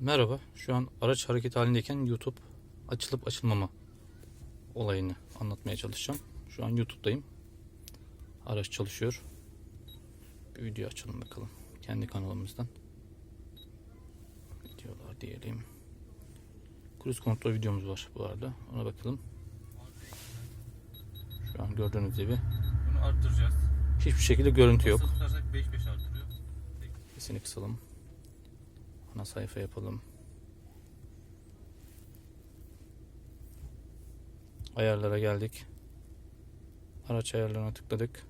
Merhaba. Şu an araç hareket halindeyken YouTube açılıp açılmama olayını anlatmaya çalışacağım. Şu an YouTube'dayım. Araç çalışıyor. Bir video açalım bakalım. Kendi kanalımızdan. Videolar diyelim. Cruise kontrol videomuz var bu arada. Ona bakalım. Şu an gördüğünüz gibi Bunu arttıracağız. hiçbir şekilde görüntü yok. Basılı tutarsak 5-5 arttırıyor. Sesini kısalım. Ana sayfa yapalım. Ayarlara geldik. Araç ayarlarına tıkladık.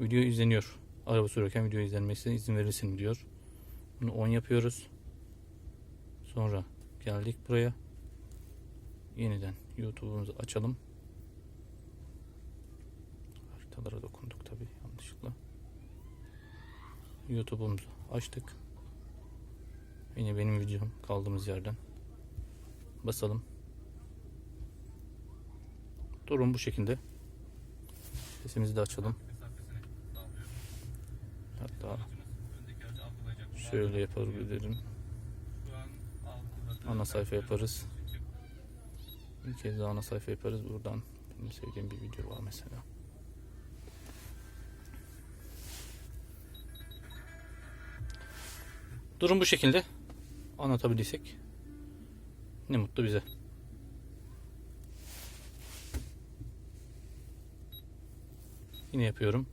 Video izleniyor. Araba sürerken video izlenmesine izin verilsin diyor. Bunu 10 yapıyoruz. Sonra geldik buraya. Yeniden YouTube'umuzu açalım. Haritalara dokunduk tabi yanlışlıkla. YouTube'umuzu açtık. Yine benim videom kaldığımız yerden. Basalım. Durum bu şekilde. Sesimizi de açalım. Hatta şöyle yapabilirim. Ana sayfa yaparız. Bir kez daha ana sayfa yaparız. Buradan benim sevdiğim bir video var mesela. Durum bu şekilde. Anlatabildiysek ne mutlu bize. Yine yapıyorum.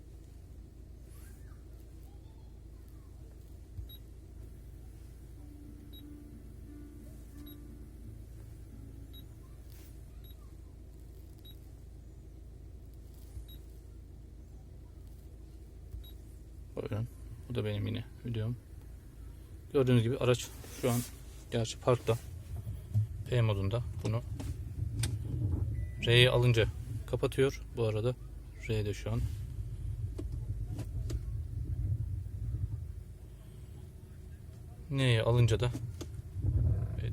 Buyurun. Bu da benim yine videom. Gördüğünüz gibi araç şu an gerçi parkta. P modunda bunu R'yi alınca kapatıyor. Bu arada R'de şu an. N'yi alınca da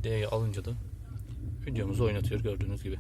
D'yi alınca da videomuzu oynatıyor gördüğünüz gibi.